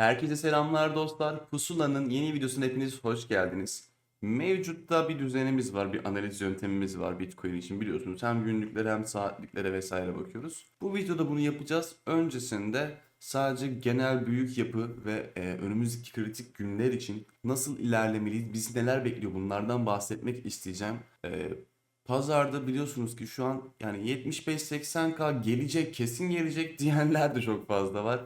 Herkese selamlar dostlar. Pusula'nın yeni videosuna hepiniz hoş geldiniz. Mevcutta bir düzenimiz var, bir analiz yöntemimiz var Bitcoin için biliyorsunuz. Hem günlüklere hem saatliklere vesaire bakıyoruz. Bu videoda bunu yapacağız. Öncesinde sadece genel büyük yapı ve e, önümüzdeki kritik günler için nasıl ilerlemeliyiz, bizi neler bekliyor bunlardan bahsetmek isteyeceğim. E, Pazarda biliyorsunuz ki şu an yani 75-80k gelecek, kesin gelecek diyenler de çok fazla var.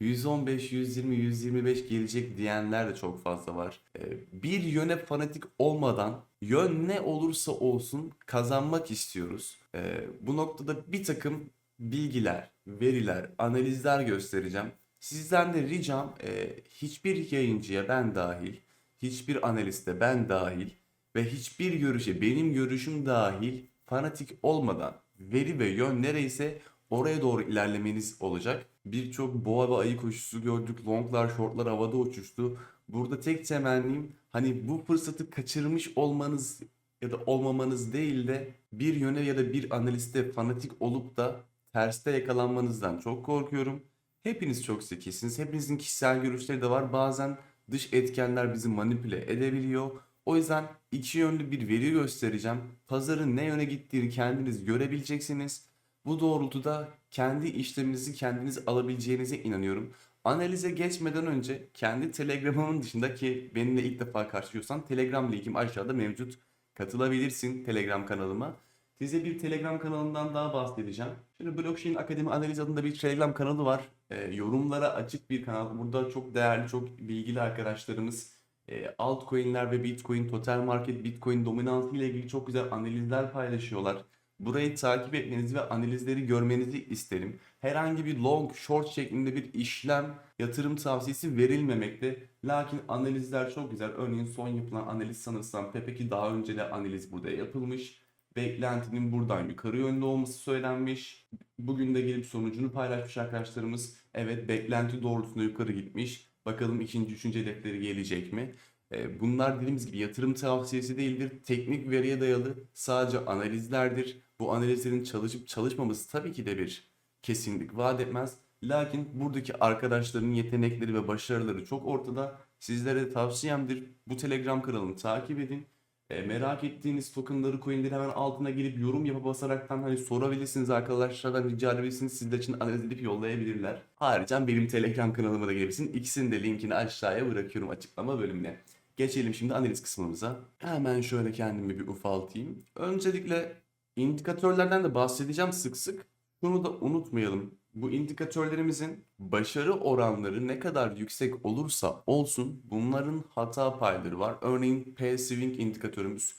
115, 120, 125 gelecek diyenler de çok fazla var. Ee, bir yöne fanatik olmadan yön ne olursa olsun kazanmak istiyoruz. Ee, bu noktada bir takım bilgiler, veriler, analizler göstereceğim. Sizden de ricam e, hiçbir yayıncıya ben dahil, hiçbir analiste ben dahil ve hiçbir görüşe benim görüşüm dahil fanatik olmadan veri ve yön nereyse oraya doğru ilerlemeniz olacak. Birçok boğa ve ayı koşusu gördük. Longlar, shortlar havada uçuştu. Burada tek temennim hani bu fırsatı kaçırmış olmanız ya da olmamanız değil de bir yöne ya da bir analiste fanatik olup da terste yakalanmanızdan çok korkuyorum. Hepiniz çok zekisiniz. Hepinizin kişisel görüşleri de var. Bazen dış etkenler bizi manipüle edebiliyor. O yüzden iki yönlü bir veri göstereceğim. Pazarın ne yöne gittiğini kendiniz görebileceksiniz. Bu doğrultuda kendi işleminizi kendiniz alabileceğinize inanıyorum. Analize geçmeden önce kendi Telegram'ımın dışında ki benimle ilk defa karşılıyorsan Telegram linkim aşağıda mevcut. Katılabilirsin Telegram kanalıma. Size bir Telegram kanalından daha bahsedeceğim. Şimdi Blockchain Akademi Analiz adında bir Telegram kanalı var. Ee, yorumlara açık bir kanal. Burada çok değerli, çok bilgili arkadaşlarımız e, altcoin'ler ve Bitcoin, total market, Bitcoin dominansı ile ilgili çok güzel analizler paylaşıyorlar. Burayı takip etmenizi ve analizleri görmenizi isterim. Herhangi bir long, short şeklinde bir işlem, yatırım tavsiyesi verilmemekte. Lakin analizler çok güzel. Örneğin son yapılan analiz sanırsam Pepe'ki daha önce de analiz burada yapılmış. Beklentinin buradan yukarı yönde olması söylenmiş. Bugün de gelip sonucunu paylaşmış arkadaşlarımız. Evet beklenti doğrultusunda yukarı gitmiş. Bakalım ikinci, üçüncü hedefleri gelecek mi? E, Bunlar dediğimiz gibi yatırım tavsiyesi değildir. Teknik veriye dayalı sadece analizlerdir. Bu analizlerin çalışıp çalışmaması tabii ki de bir kesinlik vaat etmez. Lakin buradaki arkadaşların yetenekleri ve başarıları çok ortada. Sizlere de tavsiyemdir. Bu Telegram kanalını takip edin. E, merak ettiğiniz tokenları, coinleri hemen altına gelip yorum yapıp basaraktan hani sorabilirsiniz arkadaşlardan rica edebilirsiniz. Sizler için analiz edip yollayabilirler. Ayrıca benim Telegram kanalıma da gelebilirsin. İkisinin de linkini aşağıya bırakıyorum açıklama bölümüne. Geçelim şimdi analiz kısmımıza. Hemen şöyle kendimi bir ufaltayım. Öncelikle indikatörlerden de bahsedeceğim sık sık. Şunu da unutmayalım. Bu indikatörlerimizin başarı oranları ne kadar yüksek olursa olsun bunların hata payları var. Örneğin P-Swing indikatörümüz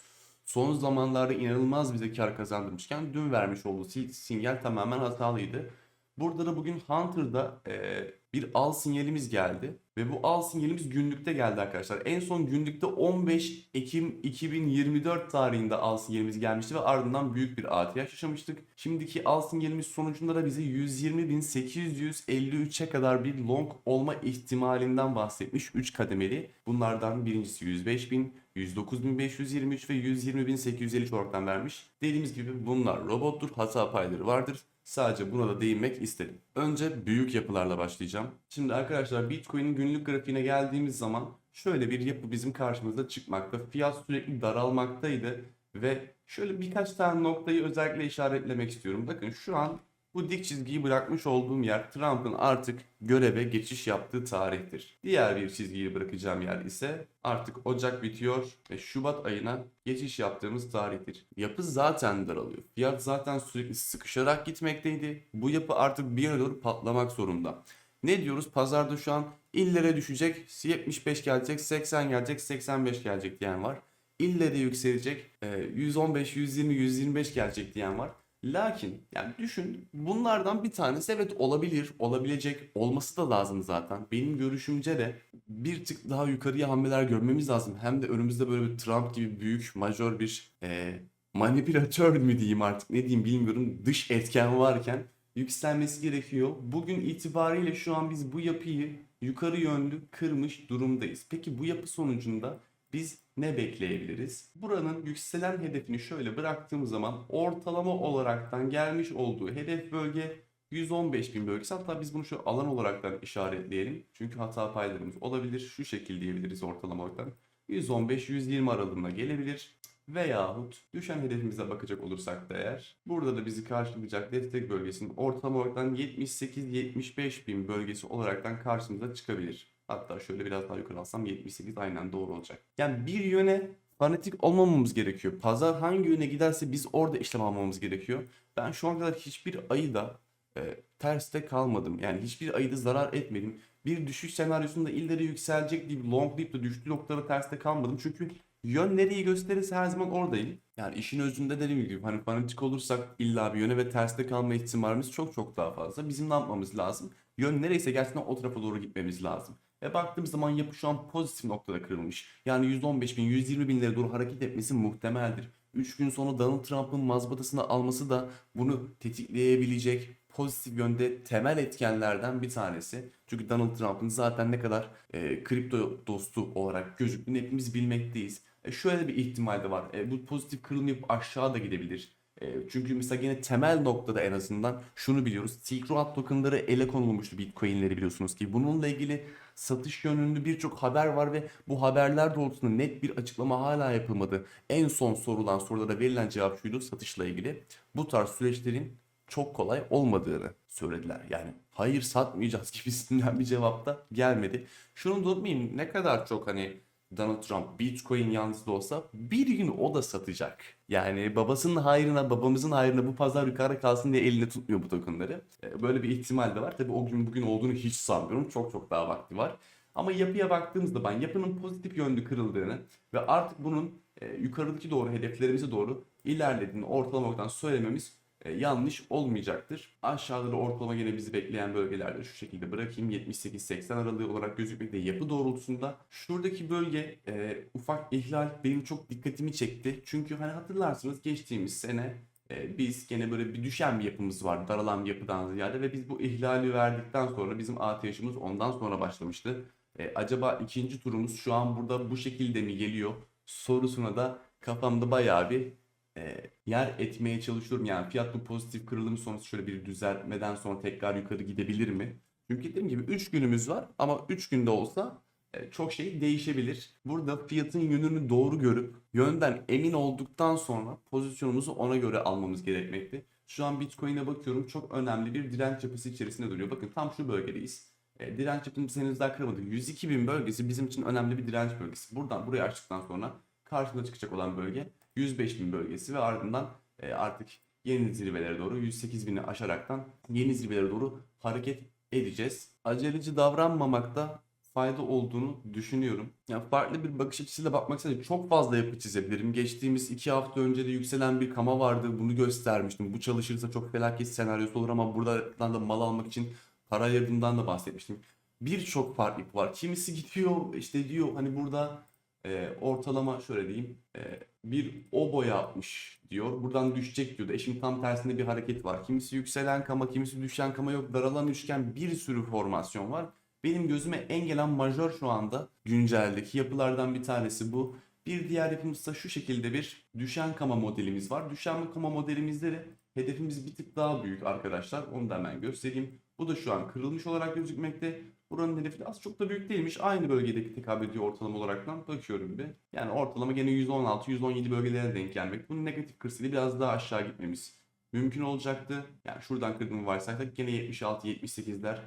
son zamanlarda inanılmaz bize kar kazandırmışken dün vermiş olduğu sinyal tamamen hatalıydı. Burada da bugün Hunter'da e, bir al sinyalimiz geldi ve bu al sinyalimiz günlükte geldi arkadaşlar. En son günlükte 15 Ekim 2024 tarihinde al sinyalimiz gelmişti ve ardından büyük bir artış yaşamıştık. Şimdiki al sinyalimiz sonucunda da bize 120.853'e kadar bir long olma ihtimalinden bahsetmiş 3 kademeli. Bunlardan birincisi 105.000, 109.523 ve 120.853 oradan vermiş. Dediğimiz gibi bunlar robottur, hata payları vardır. Sadece buna da değinmek istedim. Önce büyük yapılarla başlayacağım. Şimdi arkadaşlar Bitcoin'in günlük grafiğine geldiğimiz zaman şöyle bir yapı bizim karşımıza çıkmakta. Fiyat sürekli daralmaktaydı ve şöyle birkaç tane noktayı özellikle işaretlemek istiyorum. Bakın şu an bu dik çizgiyi bırakmış olduğum yer Trump'ın artık göreve geçiş yaptığı tarihtir. Diğer bir çizgiyi bırakacağım yer ise artık Ocak bitiyor ve Şubat ayına geçiş yaptığımız tarihtir. Yapı zaten daralıyor. Fiyat zaten sürekli sıkışarak gitmekteydi. Bu yapı artık bir yere doğru patlamak zorunda. Ne diyoruz? Pazarda şu an illere düşecek, 75 gelecek, 80 gelecek, 85 gelecek diyen var. İlle de yükselecek, e, 115, 120, 125 gelecek diyen var. Lakin yani düşün bunlardan bir tanesi evet olabilir, olabilecek, olması da lazım zaten. Benim görüşümce de bir tık daha yukarıya hamleler görmemiz lazım. Hem de önümüzde böyle bir Trump gibi büyük, majör bir e, manipülatör mü diyeyim artık ne diyeyim bilmiyorum dış etken varken yükselmesi gerekiyor. Bugün itibariyle şu an biz bu yapıyı yukarı yönlü kırmış durumdayız. Peki bu yapı sonucunda biz ne bekleyebiliriz? Buranın yükselen hedefini şöyle bıraktığımız zaman ortalama olaraktan gelmiş olduğu hedef bölge 115.000 bölgesi hatta biz bunu şu alan olaraktan işaretleyelim. Çünkü hata paylarımız olabilir. Şu şekil diyebiliriz ortalama olarak. 115-120 aralığına gelebilir. Veyahut düşen hedefimize bakacak olursak da eğer burada da bizi karşılayacak destek bölgesinin ortalama olaraktan 78-75 bin bölgesi olaraktan karşımıza çıkabilir. Hatta şöyle biraz daha yukarı alsam 78 aynen doğru olacak. Yani bir yöne fanatik olmamamız gerekiyor. Pazar hangi yöne giderse biz orada işlem almamız gerekiyor. Ben şu ana kadar hiçbir ayı da e, terste kalmadım. Yani hiçbir ayı da zarar etmedim. Bir düşüş senaryosunda illeri yükselecek deyip long deyip de düştüğü noktada terste kalmadım. Çünkü yön nereyi gösterirse her zaman oradayım. Yani işin özünde dediğim gibi hani fanatik olursak illa bir yöne ve terste kalma ihtimalimiz çok çok daha fazla. Bizim ne yapmamız lazım? Yön nereyse gerçekten o tarafa doğru gitmemiz lazım. Ve baktığımız zaman yapı şu an pozitif noktada kırılmış. Yani 115 bin, 120 binlere doğru hareket etmesi muhtemeldir. 3 gün sonra Donald Trump'ın mazbatasını alması da bunu tetikleyebilecek pozitif yönde temel etkenlerden bir tanesi. Çünkü Donald Trump'ın zaten ne kadar e, kripto dostu olarak gözüktüğünü hepimiz bilmekteyiz. E, şöyle bir ihtimal de var. E, bu pozitif kırılım yapıp aşağı da gidebilir. E, çünkü mesela yine temel noktada en azından şunu biliyoruz. Silk Road tokenları ele konulmuştu Bitcoin'leri biliyorsunuz ki. Bununla ilgili satış yönünde birçok haber var ve bu haberler doğrultusunda net bir açıklama hala yapılmadı. En son sorulan sorulara verilen cevap şuydu satışla ilgili. Bu tarz süreçlerin çok kolay olmadığını söylediler. Yani hayır satmayacağız gibisinden bir cevap da gelmedi. Şunu da ne kadar çok hani Donald Trump Bitcoin yanlısı da olsa bir gün o da satacak. Yani babasının hayrına babamızın hayrına bu pazar yukarı kalsın diye elinde tutmuyor bu tokenları. Ee, Böyle bir ihtimal de var. Tabii o gün bugün olduğunu hiç sanmıyorum. Çok çok daha vakti var. Ama yapıya baktığımızda ben yapının pozitif yönlü kırıldığını ve artık bunun e, yukarıdaki doğru hedeflerimize doğru ilerlediğini ortalama olarak söylememiz e, yanlış olmayacaktır. Aşağıda da ortalama gene bizi bekleyen bölgelerde şu şekilde bırakayım. 78-80 aralığı olarak gözükmekte yapı doğrultusunda. Şuradaki bölge e, ufak ihlal benim çok dikkatimi çekti. Çünkü hani hatırlarsınız geçtiğimiz sene e, biz gene böyle bir düşen bir yapımız vardı. Daralan bir yapıdan ziyade ve biz bu ihlali verdikten sonra bizim ATH'ımız ondan sonra başlamıştı. E, acaba ikinci turumuz şu an burada bu şekilde mi geliyor sorusuna da kafamda bayağı bir e, yer etmeye çalışıyorum. Yani fiyat bu pozitif kırılım sonrası şöyle bir düzeltmeden sonra tekrar yukarı gidebilir mi? Çünkü dediğim gibi 3 günümüz var ama 3 günde olsa e, çok şey değişebilir. Burada fiyatın yönünü doğru görüp yönden emin olduktan sonra pozisyonumuzu ona göre almamız gerekmekte. Şu an Bitcoin'e bakıyorum çok önemli bir direnç yapısı içerisinde duruyor. Bakın tam şu bölgedeyiz. E, direnç yapımız henüz daha kırmadık. 102 bin bölgesi bizim için önemli bir direnç bölgesi. Buradan buraya açtıktan sonra karşımıza çıkacak olan bölge 105 bin bölgesi ve ardından e, artık yeni zirvelere doğru 108 bini aşaraktan yeni zirvelere doğru hareket edeceğiz. Aceleci davranmamakta fayda olduğunu düşünüyorum. Yani farklı bir bakış açısıyla bakmak istedim. Çok fazla yapı çizebilirim. Geçtiğimiz iki hafta önce de yükselen bir kama vardı. Bunu göstermiştim. Bu çalışırsa çok felaket senaryosu olur ama buradan da mal almak için para ayırdığımdan da bahsetmiştim. Birçok farklı yapı var. Kimisi gidiyor işte diyor hani burada e, ortalama şöyle diyeyim e, bir obo yapmış diyor. Buradan düşecek diyordu. E şimdi tam tersinde bir hareket var. Kimisi yükselen kama, kimisi düşen kama yok. Daralan üçgen bir sürü formasyon var. Benim gözüme en gelen majör şu anda günceldeki yapılardan bir tanesi bu. Bir diğer yapımızda şu şekilde bir düşen kama modelimiz var. Düşen kama modelimizde de hedefimiz bir tık daha büyük arkadaşlar. Onu da hemen göstereyim. Bu da şu an kırılmış olarak gözükmekte. Buranın hedefi az çok da büyük değilmiş. Aynı bölgedeki tekabül ediyor ortalama olaraktan. Bakıyorum bir. Yani ortalama gene 116-117 bölgelere denk gelmek. Bunun negatif kırsıyla biraz daha aşağı gitmemiz mümkün olacaktı. Yani şuradan kırdığımı varsaysak gene 76-78'ler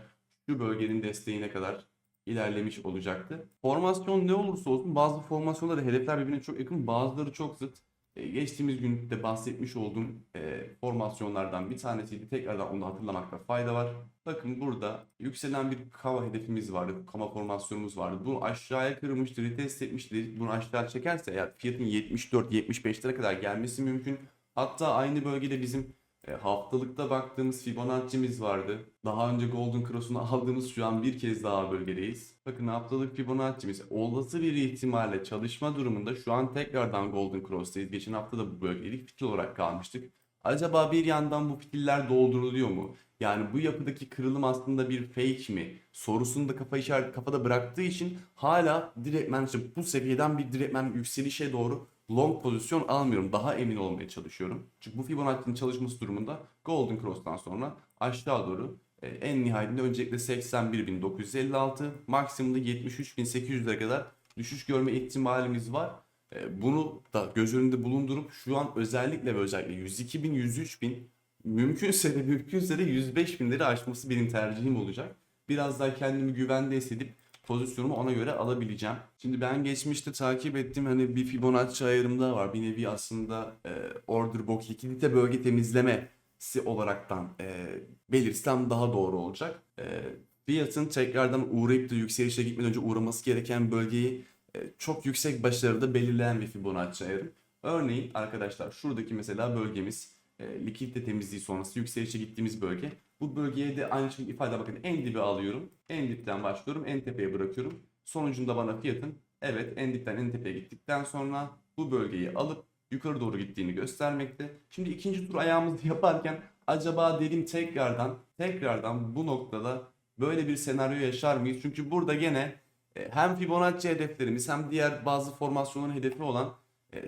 şu bölgenin desteğine kadar ilerlemiş olacaktı. Formasyon ne olursa olsun bazı formasyonlarda hedefler birbirine çok yakın bazıları çok zıt. E, geçtiğimiz günde bahsetmiş olduğum e, formasyonlardan bir tanesiydi. Tekrardan onu hatırlamakta fayda var. Bakın burada yükselen bir kava hedefimiz vardı. Kama formasyonumuz vardı. Bunu aşağıya kırmıştı, retest etmişti. Bunu aşağı çekerse eğer fiyatın 74-75'lere kadar gelmesi mümkün. Hatta aynı bölgede bizim e, haftalıkta baktığımız Fibonacci'miz vardı. Daha önce Golden Cross'unu aldığımız şu an bir kez daha bölgedeyiz. Bakın haftalık Fibonacci'miz olası bir ihtimalle çalışma durumunda şu an tekrardan Golden Cross'tayız. Geçen hafta da bu bölgedeydik. Fitil olarak kalmıştık. Acaba bir yandan bu fitiller dolduruluyor mu? Yani bu yapıdaki kırılım aslında bir fake mi? Sorusunu da kafa işaret kafada bıraktığı için hala direktmen işte bu seviyeden bir direktmen yükselişe doğru long pozisyon almıyorum. Daha emin olmaya çalışıyorum. Çünkü bu Fibonacci'nin çalışması durumunda Golden Cross'tan sonra aşağı doğru e, en nihayetinde öncelikle 81.956 maksimumda 73.800'e kadar düşüş görme ihtimalimiz var. E, Bunu da göz önünde bulundurup şu an özellikle ve özellikle 102.000 103.000 mümkünse de mümkünse de 105.000'leri aşması benim tercihim olacak. Biraz daha kendimi güvende hissedip pozisyonumu ona göre alabileceğim. Şimdi ben geçmişte takip ettiğim hani bir Fibonacci ayarımda var. Bir nevi aslında e, order box likidite bölge temizlemesi olaraktan e, belirsem daha doğru olacak. E, fiyatın tekrardan uğrayıp da yükselişe gitmeden önce uğraması gereken bölgeyi e, çok yüksek başarıda belirleyen bir Fibonacci ayarım. Örneğin arkadaşlar şuradaki mesela bölgemiz e, likidite temizliği sonrası yükselişe gittiğimiz bölge. Bu bölgeye de aynı şekilde ifade bakın en dibe alıyorum. En dipten başlıyorum. En tepeye bırakıyorum. Sonucunda bana fiyatın evet en dipten en tepeye gittikten sonra bu bölgeyi alıp yukarı doğru gittiğini göstermekte. Şimdi ikinci tur ayağımızı yaparken acaba dedim tekrardan tekrardan bu noktada böyle bir senaryo yaşar mıyız? Çünkü burada gene e, hem Fibonacci hedeflerimiz hem diğer bazı formasyonların hedefi olan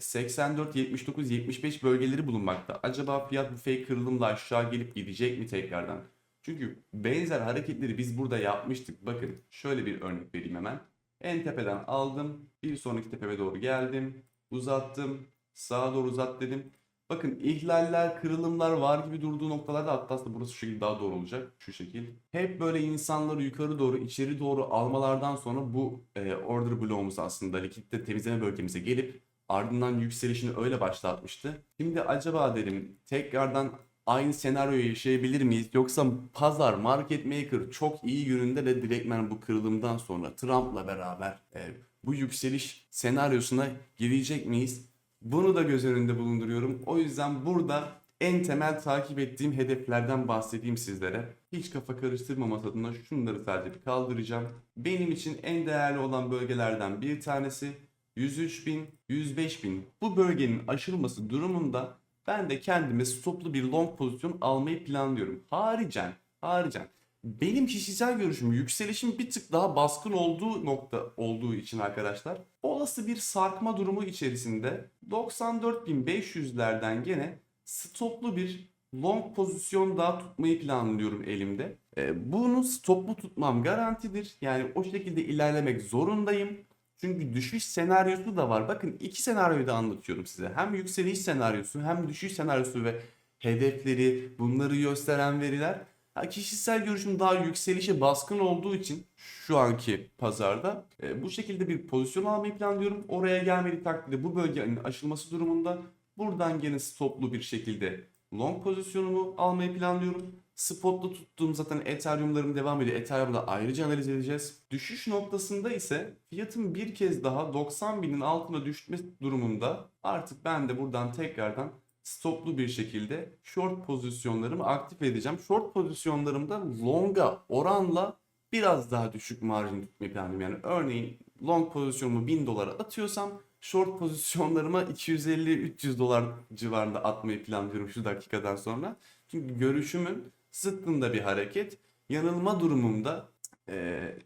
84, 79, 75 bölgeleri bulunmakta. Acaba fiyat bu fake kırılımla aşağı gelip gidecek mi tekrardan? Çünkü benzer hareketleri biz burada yapmıştık. Bakın şöyle bir örnek vereyim hemen. En tepeden aldım. Bir sonraki tepeme doğru geldim. Uzattım. Sağa doğru uzat dedim. Bakın ihlaller, kırılımlar var gibi durduğu noktalarda hatta aslında burası şu şekilde daha doğru olacak. Şu şekil. Hep böyle insanları yukarı doğru, içeri doğru almalardan sonra bu e, order bloğumuz aslında likitte temizleme bölgemize gelip ardından yükselişini öyle başlatmıştı. Şimdi acaba dedim tekrardan aynı senaryoyu yaşayabilir miyiz? Yoksa pazar, market maker çok iyi gününde de direktmen bu kırılımdan sonra Trump'la beraber e, bu yükseliş senaryosuna girecek miyiz? Bunu da göz önünde bulunduruyorum. O yüzden burada en temel takip ettiğim hedeflerden bahsedeyim sizlere. Hiç kafa karıştırmamak adına şunları sadece kaldıracağım. Benim için en değerli olan bölgelerden bir tanesi 103.000, 105.000 bu bölgenin aşılması durumunda ben de kendime stoplu bir long pozisyon almayı planlıyorum. Haricen, haricen benim kişisel görüşüm yükselişin bir tık daha baskın olduğu nokta olduğu için arkadaşlar olası bir sarkma durumu içerisinde 94.500'lerden gene stoplu bir long pozisyon daha tutmayı planlıyorum elimde. E, bunu stoplu tutmam garantidir. Yani o şekilde ilerlemek zorundayım. Çünkü düşüş senaryosu da var. Bakın iki senaryoyu da anlatıyorum size. Hem yükseliş senaryosu hem düşüş senaryosu ve hedefleri bunları gösteren veriler. Ha, kişisel görüşüm daha yükselişe baskın olduğu için şu anki pazarda e, bu şekilde bir pozisyon almayı planlıyorum. Oraya gelmediği takdirde bu bölgenin aşılması durumunda buradan gene stoplu bir şekilde long pozisyonumu almayı planlıyorum. Spot'ta tuttuğum zaten Ethereum'larım devam ediyor. Ethereum'da ayrıca analiz edeceğiz. Düşüş noktasında ise fiyatın bir kez daha 90 binin altına düşme durumunda artık ben de buradan tekrardan stoplu bir şekilde short pozisyonlarımı aktif edeceğim. Short pozisyonlarımda longa oranla biraz daha düşük marjin tutmayı planlıyorum. Yani örneğin long pozisyonumu 1000 dolara atıyorsam short pozisyonlarıma 250-300 dolar civarında atmayı planlıyorum şu dakikadan sonra. Çünkü görüşümün zıttında bir hareket. Yanılma durumunda e,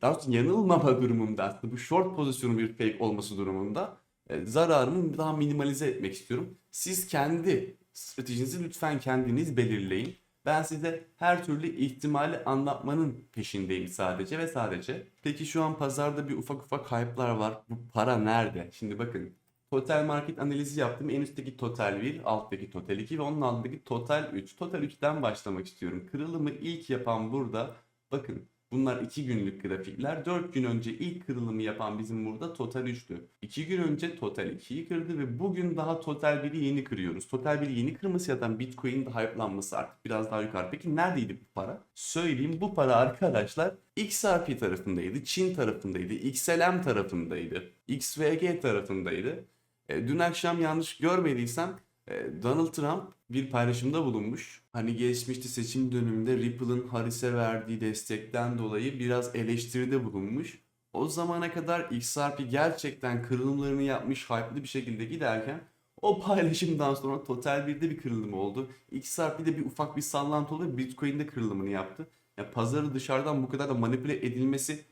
daha doğrusu yanılmama durumunda aslında bu short pozisyonun bir fake olması durumunda e, zararımı daha minimalize etmek istiyorum. Siz kendi stratejinizi lütfen kendiniz belirleyin. Ben size her türlü ihtimali anlatmanın peşindeyim sadece ve sadece. Peki şu an pazarda bir ufak ufak hype'lar var. Bu para nerede? Şimdi bakın. Total market analizi yaptım. En üstteki total 1, alttaki total 2 ve onun altındaki total 3. Total 3'ten başlamak istiyorum. Kırılımı ilk yapan burada. Bakın Bunlar 2 günlük grafikler. 4 gün önce ilk kırılımı yapan bizim burada total 3'tü. 2 gün önce total 2'yi kırdı ve bugün daha total 1'i yeni kırıyoruz. Total 1'i yeni kırması da Bitcoin'in hype'lanması artık biraz daha yukarı. Peki neredeydi bu para? Söyleyeyim bu para arkadaşlar XRP tarafındaydı, Çin tarafındaydı, XLM tarafındaydı, XVG tarafındaydı. E, dün akşam yanlış görmediysem e, Donald Trump bir paylaşımda bulunmuş. Hani geçmişte seçim döneminde Ripple'ın Harris'e verdiği destekten dolayı biraz eleştiride bulunmuş. O zamana kadar XRP gerçekten kırılımlarını yapmış hype'lı bir şekilde giderken o paylaşımdan sonra Total 1'de bir kırılım oldu. XRP'de bir ufak bir sallantı oldu. Bitcoin'de kırılımını yaptı. Ya pazarı dışarıdan bu kadar da manipüle edilmesi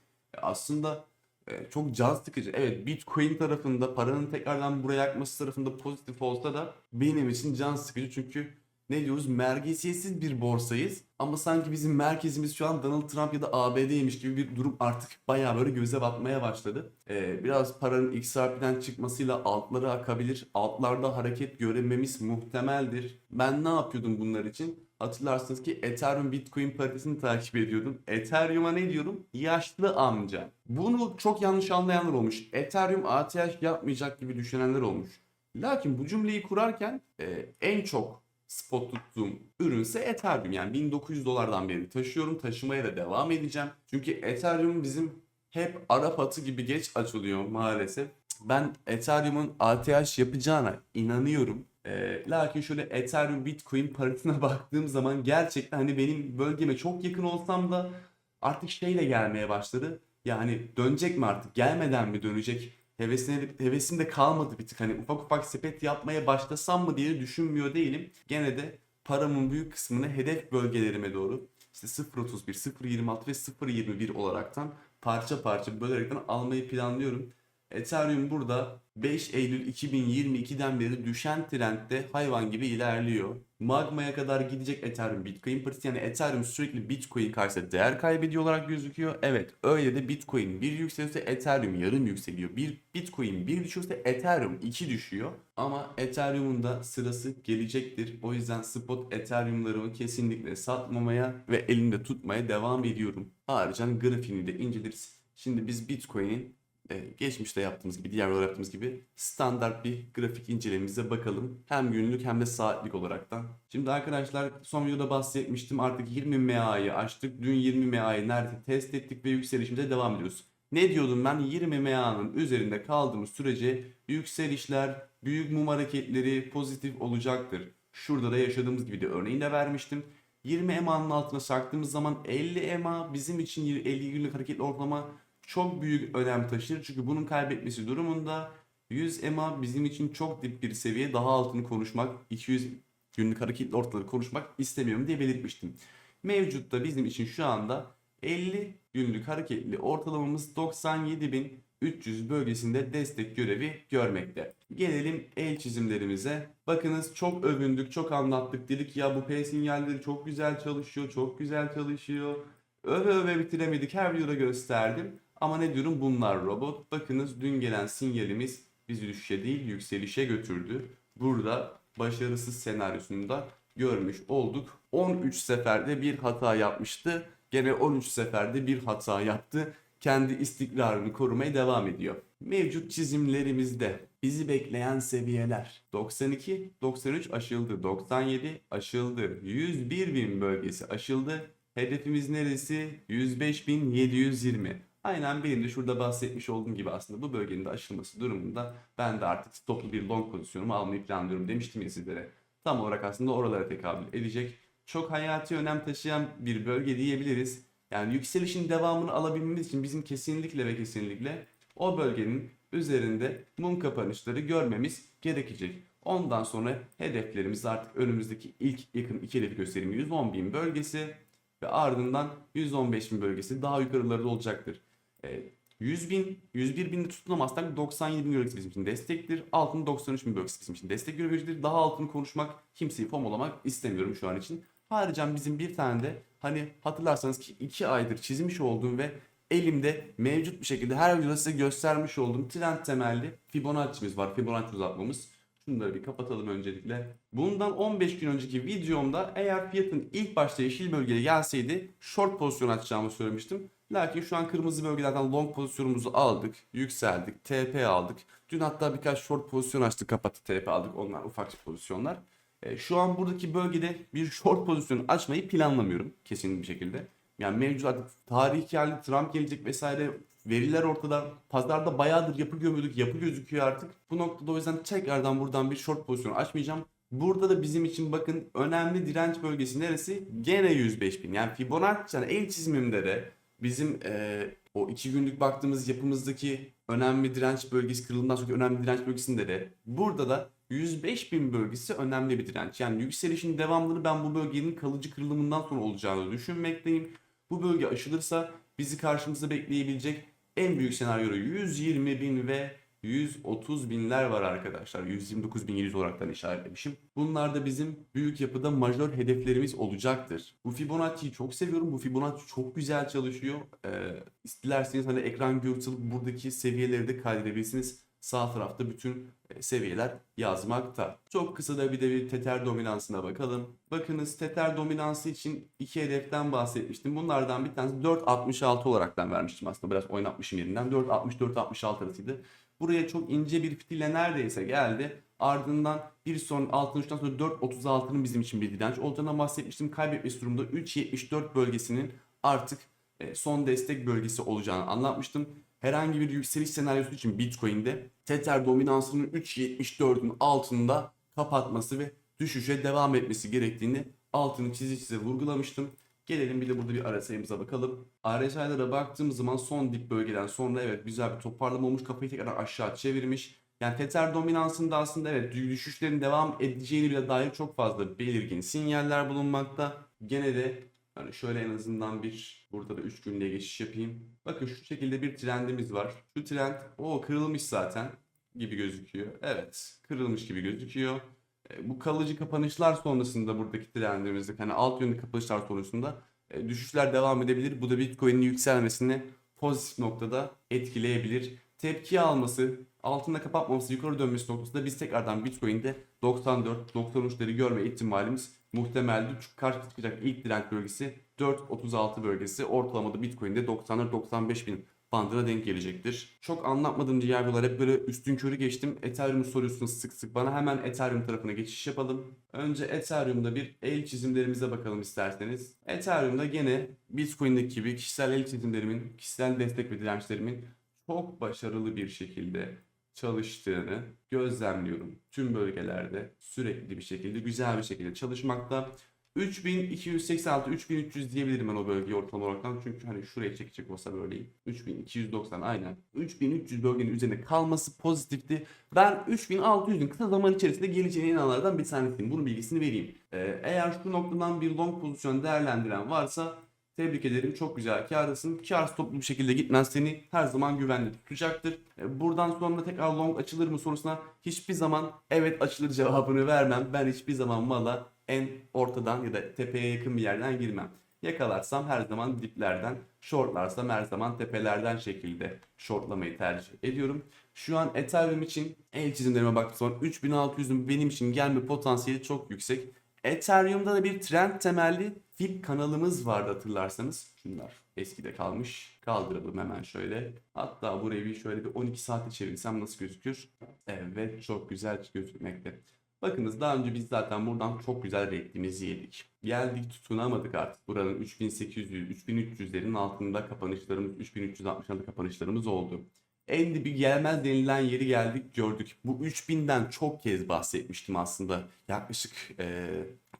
aslında e, çok can sıkıcı. Evet Bitcoin tarafında paranın tekrardan buraya akması tarafında pozitif olsa da benim için can sıkıcı çünkü ne diyoruz merkeziyetsiz bir borsayız ama sanki bizim merkezimiz şu an Donald Trump ya da ABD'ymiş gibi bir durum artık bayağı böyle göze batmaya başladı. Ee, biraz paranın XRP'den çıkmasıyla altlara akabilir. Altlarda hareket görememiz muhtemeldir. Ben ne yapıyordum bunlar için? Hatırlarsınız ki Ethereum Bitcoin paritesini takip ediyordum. Ethereum'a ne diyorum? Yaşlı amca. Bunu çok yanlış anlayanlar olmuş. Ethereum ATH yapmayacak gibi düşünenler olmuş. Lakin bu cümleyi kurarken e, en çok spot tuttuğum ürünse Ethereum. Yani 1900 dolardan beri taşıyorum. Taşımaya da devam edeceğim. Çünkü Ethereum bizim hep Arap atı gibi geç açılıyor maalesef. Ben Ethereum'un ATH yapacağına inanıyorum. Ee, lakin şöyle Ethereum Bitcoin paritesine baktığım zaman gerçekten hani benim bölgeme çok yakın olsam da artık şeyle gelmeye başladı. Yani dönecek mi artık? Gelmeden mi dönecek? Hevesine, hevesim de kalmadı bir tık. Hani ufak ufak sepet yapmaya başlasam mı diye düşünmüyor değilim. Gene de paramın büyük kısmını hedef bölgelerime doğru işte 0.31, 0.26 ve 0.21 olaraktan parça parça bölerekten almayı planlıyorum. Ethereum burada 5 Eylül 2022'den beri düşen trendde hayvan gibi ilerliyor. Magma'ya kadar gidecek Ethereum Bitcoin paritesi yani Ethereum sürekli Bitcoin karşısında değer kaybediyor olarak gözüküyor. Evet öyle de Bitcoin bir yükselirse Ethereum yarım yükseliyor. Bir Bitcoin bir düşürse Ethereum 2 düşüyor. Ama Ethereum'un da sırası gelecektir. O yüzden spot Ethereum'larımı kesinlikle satmamaya ve elimde tutmaya devam ediyorum. Ayrıca grafiğini de inceleriz. Şimdi biz Bitcoin'in geçmişte yaptığımız gibi, diğer videolarda yaptığımız gibi standart bir grafik incelememize bakalım. Hem günlük hem de saatlik olaraktan. Şimdi arkadaşlar son videoda bahsetmiştim artık 20 MA'yı açtık. Dün 20 MA'yı nerede test ettik ve yükselişimize devam ediyoruz. Ne diyordum ben 20 MA'nın üzerinde kaldığımız sürece yükselişler, büyük mum hareketleri pozitif olacaktır. Şurada da yaşadığımız gibi de örneğini de vermiştim. 20 EMA'nın altına sarktığımız zaman 50 EMA bizim için 50 günlük hareketli ortalama çok büyük önem taşır. Çünkü bunun kaybetmesi durumunda 100 EMA bizim için çok dip bir seviye. Daha altını konuşmak, 200 günlük hareketli ortaları konuşmak istemiyorum diye belirtmiştim. Mevcutta bizim için şu anda 50 günlük hareketli ortalamamız 97.300 bölgesinde destek görevi görmekte. Gelelim el çizimlerimize. Bakınız çok övündük, çok anlattık. Dedik ya bu P sinyalleri çok güzel çalışıyor, çok güzel çalışıyor. Öve öve bitiremedik. Her videoda gösterdim. Ama ne diyorum bunlar robot. Bakınız dün gelen sinyalimiz bizi düşüşe değil yükselişe götürdü. Burada başarısız senaryosunda görmüş olduk. 13 seferde bir hata yapmıştı. Gene 13 seferde bir hata yaptı. Kendi istikrarını korumaya devam ediyor. Mevcut çizimlerimizde bizi bekleyen seviyeler 92, 93 aşıldı, 97 aşıldı, 101 bin bölgesi aşıldı. Hedefimiz neresi? 105.720. Aynen benim de şurada bahsetmiş olduğum gibi aslında bu bölgenin de aşılması durumunda ben de artık stoplu bir long pozisyonumu almayı planlıyorum demiştim ya sizlere. Tam olarak aslında oralara tekabül edecek. Çok hayati önem taşıyan bir bölge diyebiliriz. Yani yükselişin devamını alabilmemiz için bizim kesinlikle ve kesinlikle o bölgenin üzerinde mum kapanışları görmemiz gerekecek. Ondan sonra hedeflerimiz artık önümüzdeki ilk yakın iki hedefi göstereyim 110.000 bölgesi ve ardından 115.000 bölgesi daha yukarılarda olacaktır. E, 100 bin, 101 binde tutunamazsak 97 bin bölgesi bizim için destektir. Altın 93 bin bölgesi bizim için destek görebiliriz. Daha altını konuşmak, kimseyi pomalamak istemiyorum şu an için. Haricen bizim bir tane de hani hatırlarsanız ki 2 aydır çizmiş olduğum ve elimde mevcut bir şekilde her videoda size göstermiş olduğum trend temelli Fibonacci'miz var. Fibonacci uzatmamız. Şunları bir kapatalım öncelikle. Bundan 15 gün önceki videomda eğer fiyatın ilk başta yeşil bölgeye gelseydi short pozisyon açacağımı söylemiştim. Lakin şu an kırmızı bölgelerden long pozisyonumuzu aldık, yükseldik, TP aldık. Dün hatta birkaç short pozisyon açtık, kapattık, TP aldık. Onlar ufak pozisyonlar. E, şu an buradaki bölgede bir short pozisyon açmayı planlamıyorum kesin bir şekilde. Yani mevcut artık tarih geldi, Trump gelecek vesaire veriler ortada. Pazarda bayağıdır yapı gömüyorduk, yapı gözüküyor artık. Bu noktada o yüzden tekrardan buradan bir short pozisyon açmayacağım. Burada da bizim için bakın önemli direnç bölgesi neresi? Gene 105 bin. Yani Fibonacci yani el çizimimde de bizim e, o iki günlük baktığımız yapımızdaki önemli direnç bölgesi kırılımdan sonra önemli direnç bölgesinde de burada da 105 bin bölgesi önemli bir direnç. Yani yükselişin devamlılığı ben bu bölgenin kalıcı kırılımından sonra olacağını düşünmekteyim. Bu bölge aşılırsa bizi karşımızda bekleyebilecek en büyük senaryo 120 bin ve 130 binler var arkadaşlar. 129.700 olaraktan işaretlemişim. Bunlar da bizim büyük yapıda majör hedeflerimiz olacaktır. Bu Fibonacci'yi çok seviyorum. Bu Fibonacci çok güzel çalışıyor. Ee, dilerseniz hani ekran görüntüsü buradaki seviyeleri de kaydedebilirsiniz. Sağ tarafta bütün e, seviyeler yazmakta. Çok kısa da bir de bir tether dominansına bakalım. Bakınız tether dominansı için iki hedeften bahsetmiştim. Bunlardan bir tanesi 4.66 olaraktan vermiştim aslında. Biraz oynatmışım yerinden. 4.60-4.66 arasıydı. Buraya çok ince bir fitille neredeyse geldi. Ardından bir son altın uçtan sonra 4.36'nın bizim için bir direnç olacağından bahsetmiştim. Kaybetmesi durumda 3.74 bölgesinin artık e, son destek bölgesi olacağını anlatmıştım. Herhangi bir yükseliş senaryosu için Bitcoin'de Tether dominansının 3.74'ün altında kapatması ve düşüşe devam etmesi gerektiğini altını çize çize vurgulamıştım. Gelelim bir de burada bir RSI'mize bakalım. RSI'lara baktığımız zaman son dip bölgeden sonra evet güzel bir toparlama olmuş. Kafayı tekrar aşağı çevirmiş. Yani Tether dominansında aslında evet düşüşlerin devam edeceğini bile dair çok fazla belirgin sinyaller bulunmakta. Gene de hani şöyle en azından bir burada da 3 günlüğe geçiş yapayım. Bakın şu şekilde bir trendimiz var. Şu trend o kırılmış zaten gibi gözüküyor. Evet kırılmış gibi gözüküyor. E, bu kalıcı kapanışlar sonrasında buradaki trendimizde hani alt yönlü kapanışlar sonrasında e, düşüşler devam edebilir. Bu da Bitcoin'in yükselmesini pozitif noktada etkileyebilir. Tepki alması, altında kapatmaması, yukarı dönmesi noktasında biz tekrardan Bitcoin'de 94-93'leri görme ihtimalimiz muhtemeldi. Çünkü karşı çıkacak ilk direnç bölgesi 4.36 bölgesi ortalamada Bitcoin'de 94-95 bin bandına denk gelecektir. Çok anlatmadığım diğer yollar hep böyle üstün körü geçtim. Ethereum'u soruyorsunuz sık sık bana. Hemen Ethereum tarafına geçiş yapalım. Önce Ethereum'da bir el çizimlerimize bakalım isterseniz. Ethereum'da gene Bitcoin'deki gibi kişisel el çizimlerimin, kişisel destek ve dirençlerimin çok başarılı bir şekilde çalıştığını gözlemliyorum. Tüm bölgelerde sürekli bir şekilde güzel bir şekilde çalışmakta. 3286 3300 diyebilirim ben o bölgeyi ortalama olarak çünkü hani şuraya çekecek olsa böyleyim. 3290 aynen. 3300 bölgenin üzerinde kalması pozitifti. Ben 3600'ün kısa zaman içerisinde geleceğine inananlardan bir tanesiyim. Bunun bilgisini vereyim. Ee, eğer şu noktadan bir long pozisyon değerlendiren varsa Tebrik ederim. Çok güzel kârdasın. Kâr stoplu bir şekilde gitmen seni her zaman güvenli tutacaktır. E, Buradan sonra tekrar long açılır mı sorusuna hiçbir zaman evet açılır cevabını vermem. Ben hiçbir zaman mala en ortadan ya da tepeye yakın bir yerden girmem. Yakalarsam her zaman diplerden, shortlarsam her zaman tepelerden şekilde shortlamayı tercih ediyorum. Şu an Ethereum için el çizimlerime baktığım zaman 3600'ün benim için gelme potansiyeli çok yüksek. Ethereum'da da bir trend temelli VIP kanalımız vardı hatırlarsanız. Şunlar eskide kalmış. Kaldıralım hemen şöyle. Hatta burayı bir şöyle bir 12 saate çevirsem nasıl gözükür? Evet çok güzel gözükmekte. Bakınız daha önce biz zaten buradan çok güzel reytingimizi yedik. Geldik tutunamadık artık. Buranın 3800, 3300'lerin altında kapanışlarımız, 3360'larda kapanışlarımız oldu. En dibi gelmez denilen yeri geldik gördük. Bu 3000'den çok kez bahsetmiştim aslında. Yaklaşık e,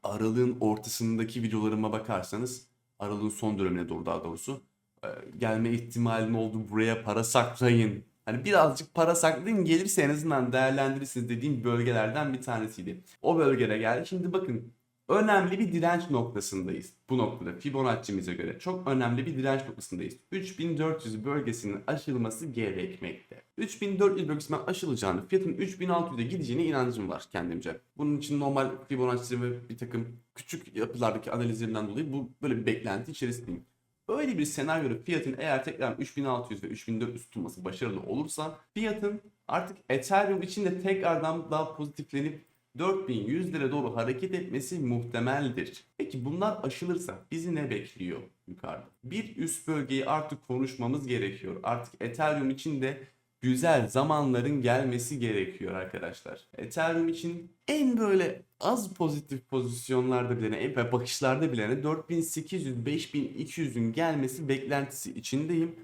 aralığın ortasındaki videolarıma bakarsanız aralığın son dönemine doğru daha doğrusu e, gelme ihtimalin oldu buraya para saklayın. Hani birazcık para saklayın gelirse en azından değerlendirirsiniz dediğim bölgelerden bir tanesiydi. O bölgede geldi. Şimdi bakın önemli bir direnç noktasındayız. Bu noktada Fibonacci'mize göre çok önemli bir direnç noktasındayız. 3400 bölgesinin aşılması gerekmekte. 3400 bölgesinden aşılacağını, fiyatın 3600'e gideceğine inancım var kendimce. Bunun için normal Fibonacci ve bir takım küçük yapılardaki analizlerimden dolayı bu böyle bir beklenti içerisindeyim. Böyle bir senaryoda fiyatın eğer tekrar 3600 ve 3400 tutulması başarılı olursa fiyatın artık Ethereum için de tekrardan daha pozitiflenip 4100'lere doğru hareket etmesi muhtemeldir. Peki bunlar aşılırsa bizi ne bekliyor yukarıda? Bir üst bölgeyi artık konuşmamız gerekiyor. Artık Ethereum için de güzel zamanların gelmesi gerekiyor arkadaşlar. Ethereum için en böyle az pozitif pozisyonlarda bilene, en bakışlarda bilene 4800-5200'ün gelmesi beklentisi içindeyim.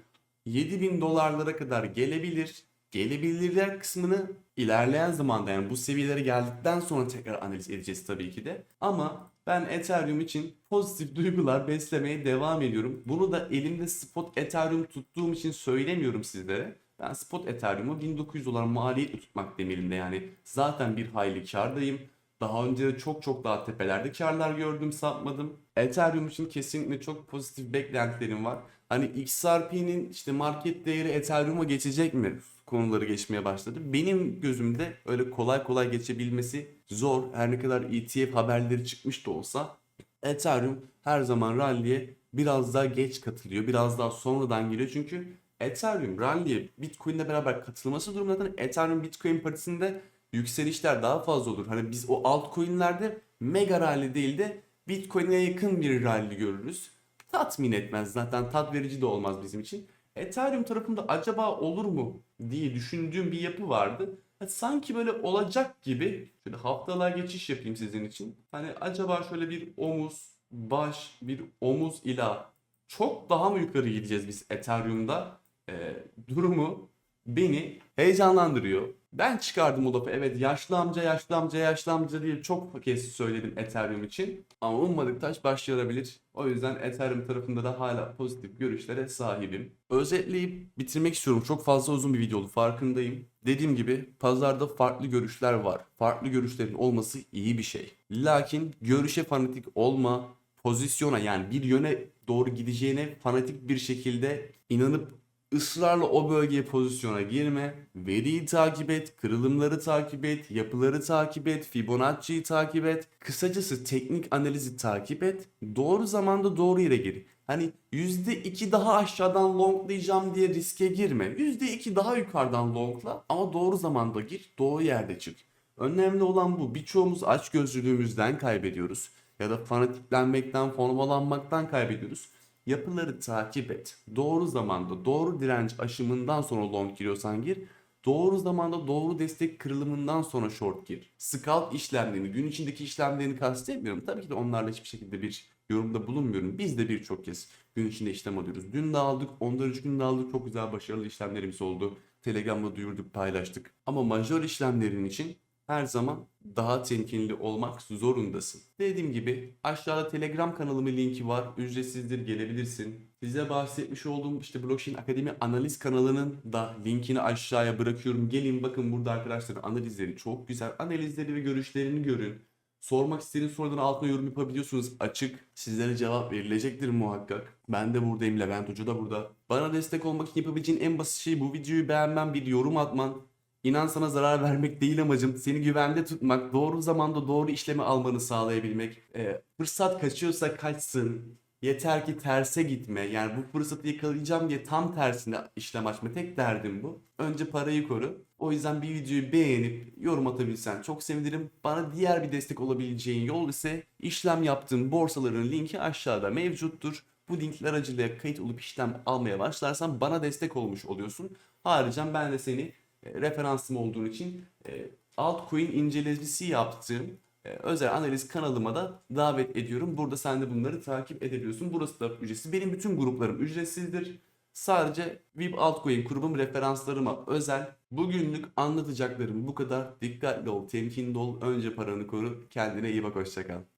7000 dolarlara kadar gelebilir. Gelebilirler kısmını ilerleyen zamanda yani bu seviyelere geldikten sonra tekrar analiz edeceğiz tabii ki de. Ama ben Ethereum için pozitif duygular beslemeye devam ediyorum. Bunu da elimde spot Ethereum tuttuğum için söylemiyorum sizlere. Ben spot Ethereum'u 1900 dolar maliyetle tutmak demelinde yani zaten bir hayli kardayım. Daha önce de çok çok daha tepelerde karlar gördüm satmadım. Ethereum için kesinlikle çok pozitif beklentilerim var. Hani XRP'nin işte market değeri Ethereum'a geçecek mi? konuları geçmeye başladı. Benim gözümde öyle kolay kolay geçebilmesi zor. Her ne kadar ETF haberleri çıkmış da olsa Ethereum her zaman rally'e biraz daha geç katılıyor. Biraz daha sonradan geliyor. Çünkü Ethereum rally'e Bitcoin'le beraber katılması durumunda zaten Ethereum Bitcoin paritesinde yükselişler daha fazla olur. Hani biz o altcoin'lerde mega rally değil de Bitcoin'e yakın bir rally görürüz. Tatmin etmez zaten tat verici de olmaz bizim için. Ethereum tarafında acaba olur mu diye düşündüğüm bir yapı vardı. Sanki böyle olacak gibi şöyle haftalığa geçiş yapayım sizin için. Hani acaba şöyle bir omuz, baş, bir omuz ila çok daha mı yukarı gideceğiz biz Ethereum'da? Ee, durumu beni heyecanlandırıyor. Ben çıkardım o lafı. Evet yaşlı amca yaşlı amca yaşlı amca diye çok kez söyledim Ethereum için. Ama ummadık taş baş yarabilir. O yüzden Ethereum tarafında da hala pozitif görüşlere sahibim. Özetleyip bitirmek istiyorum. Çok fazla uzun bir video oldu farkındayım. Dediğim gibi pazarda farklı görüşler var. Farklı görüşlerin olması iyi bir şey. Lakin görüşe fanatik olma, pozisyona yani bir yöne doğru gideceğine fanatik bir şekilde inanıp ısrarla o bölgeye pozisyona girme. Veriyi takip et, kırılımları takip et, yapıları takip et, Fibonacci'yi takip et. Kısacası teknik analizi takip et. Doğru zamanda doğru yere gir. Hani %2 daha aşağıdan longlayacağım diye riske girme. %2 daha yukarıdan longla ama doğru zamanda gir, doğru yerde çık. Önemli olan bu. Birçoğumuz açgözlülüğümüzden kaybediyoruz. Ya da fanatiklenmekten, formalanmaktan kaybediyoruz. Yapıları takip et. Doğru zamanda, doğru direnç aşımından sonra long giriyorsan gir. Doğru zamanda doğru destek kırılımından sonra short gir. Scalp işlemlerini, gün içindeki işlemlerini kastetmiyorum. Tabii ki de onlarla hiçbir şekilde bir yorumda bulunmuyorum. Biz de birçok kez gün içinde işlem alıyoruz. Dün de aldık, ondan üç gün de aldık. Çok güzel başarılı işlemlerimiz oldu. Telegram'da duyurduk, paylaştık. Ama majör işlemlerin için her zaman daha temkinli olmak zorundasın. Dediğim gibi aşağıda Telegram kanalımın linki var. Ücretsizdir gelebilirsin. Size bahsetmiş olduğum işte Blockchain Akademi analiz kanalının da linkini aşağıya bırakıyorum. Gelin bakın burada arkadaşlar analizleri çok güzel. Analizleri ve görüşlerini görün. Sormak istediğiniz soruların altına yorum yapabiliyorsunuz. Açık. Sizlere cevap verilecektir muhakkak. Ben de buradayım. Levent Hoca da burada. Bana destek olmak için yapabileceğin en basit şey bu videoyu beğenmen, bir yorum atman. İnan sana zarar vermek değil amacım. Seni güvende tutmak, doğru zamanda doğru işlemi almanı sağlayabilmek. Ee, fırsat kaçıyorsa kaçsın. Yeter ki terse gitme. Yani bu fırsatı yakalayacağım diye tam tersine işlem açma. Tek derdim bu. Önce parayı koru. O yüzden bir videoyu beğenip yorum atabilsen çok sevinirim. Bana diğer bir destek olabileceğin yol ise işlem yaptığım borsaların linki aşağıda mevcuttur. Bu linkler aracılığıyla kayıt olup işlem almaya başlarsan bana destek olmuş oluyorsun. Haricen ben de seni e, referansım olduğun için e, altcoin incelemesi yaptığım e, özel analiz kanalıma da davet ediyorum. Burada sen de bunları takip edebiliyorsun. Burası da ücretsiz. Benim bütün gruplarım ücretsizdir. Sadece VIP altcoin grubum referanslarıma özel. Bugünlük anlatacaklarım bu kadar. Dikkatli ol, temkinli ol. Önce paranı koru. Kendine iyi bak, hoşça kal.